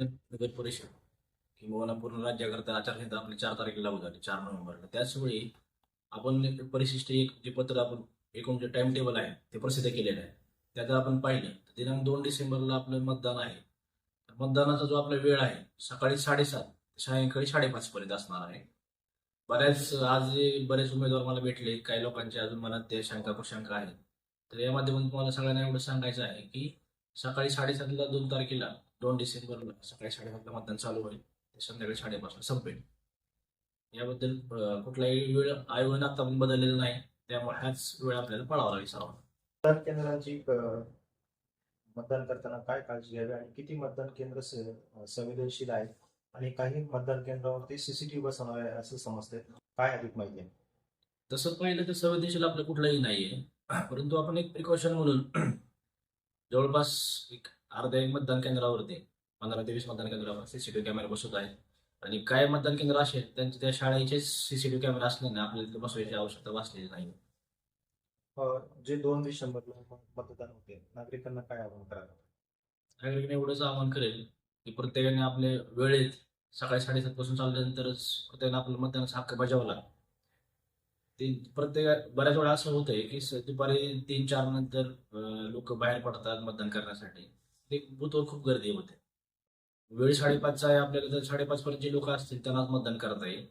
नगर परिषद किंवा पूर्ण राज्याकरता आचारसंहिता आपली चार तारखेला लागू झाली चार नोव्हेंबरला. त्याचवेळी आपण परिशिष्ट एक जे पत्र आपण एकूण जे टाइम टेबल आहे ते प्रसिद्ध केलेलं आहे. त्यात आपण पाहिलं. तर दिनांक दोन डिसेंबरला आपलं मतदान आहे. तर मतदानाचा जो आपला वेळ आहे सकाळी साडेसात ते सायंकाळी साडेपाच पर्यंत असणार आहे. बऱ्याच आज बरेच उमेदवार मला भेटले काही लोकांच्या अजून मनात ते शंका कुशंका आहेत. तर या माध्यमातून तुम्हाला सगळ्यांना एवढं सांगायचं आहे की सकाळी साडेसातला दोन तारखेला दोन डिसेंबरला सकाळी साडेसातला मतदान चालू होईल. ते संध्याकाळी साडेपाचला संपेल. याबद्दल कुठलाही वेळ आयोगाने आता पण बदललेला नाही. त्यामुळे हाच वेळ आपल्याला पळावा लागेल सर्वांना. मतदान केंद्राची मतदान करताना काय काळजी घ्यावी आणि किती मतदान केंद्र संवेदनशील आहेत? आणि काही मतदान केंद्रावरती सीसीटीव्ही बसवणार आहे असं समजतंय. काय अधिक माहिती आहे? तसं पाहिलं तर संवेदनशील आपलं कुठलंही नाहीये. परंतु आपण एक प्रिकॉशन म्हणून जवळपास एक अर्ध्या एक मतदान केंद्रावरती पंधरा ते वीस मतदान केंद्रावर सीसीटीव्ही कॅमेरा बसवत आहेत आणि काय मतदान केंद्र असेल त्यांच्या त्या शाळेचेच सीसीटीव्ही कॅमेरा असल्याने आपल्याला तिथे बसवायची आवश्यकता भासलेली नाही. जे दोन डिसेंबरला मतदान होते नागरिकांना काय आवाहन करावं नागरिकांनी एवढंच आवाहन करेल की प्रत्येकाने आपल्या वेळेत सकाळी साडेसात पासून चालल्यानंतरच प्रत्येकाने आपला मतदानाचा हक्क बजावला ते प्रत्येक बऱ्याच वेळा असं होतंय की दुपारी तीन चार नंतर लोक बाहेर पडतात मतदान करण्यासाठी. ते बुथवर खूप गर्दी होते. वेळ साडेपाचचा आहे आपल्याला जर साडेपाच पर्यंत जे लोक असतील त्यांनाच मतदान करता येईल.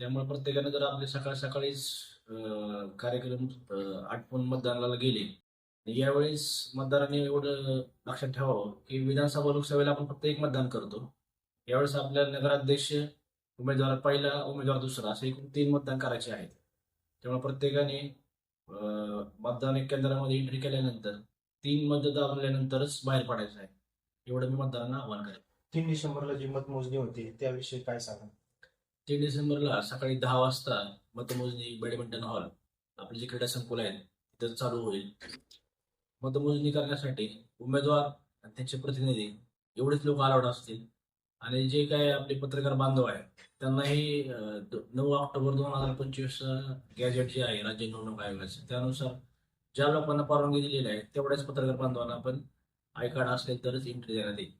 त्यामुळे प्रत्येकाने जर आपले सकाळ सकाळीच कार्यक्रम आटपून मतदानाला गेले यावेळेस मतदारांनी एवढं लक्षात ठेवावं की विधानसभा लोकसभेला आपण फक्त एक मतदान करतो. यावेळेस आपल्या नगराध्यक्ष उमेदवार पहिला उमेदवार दुसरा असे एकूण तीन मतदान करायचे आहेत. त्यामुळे प्रत्येकाने मतदान केंद्रामध्ये एंट्री केल्यानंतर तीन मत दाबल्यानंतरच बाहेर पडायचं आहे. एवढं मी मतदारांना आवाहन करेन. तीन डिसेंबरला जी मतमोजणी होती त्याविषयी काय सांगा तीन डिसेंबरला सकाळी दहा वाजता मतमोजणी बॅडमिंटन हॉल आपले जे क्रीडा संकुल आहेत तिथं चालू होईल. मतमोजणी करण्यासाठी उमेदवार आणि त्यांचे प्रतिनिधी एवढेच लोक अलाउड असतील. आणि जे काय आपले पत्रकार बांधव आहेत त्यांनाही नऊ ऑक्टोबर दोन हजार पंचवीस गॅजेट जे आहे राज्य निवडणूक आयोगाचं त्यानुसार ज्या लोकांना परवानगी दिलेली आहे तेवढ्याच पत्रकार बांधवांना आपण आय कार्ड असेल तरच एंट्री देण्यात येईल.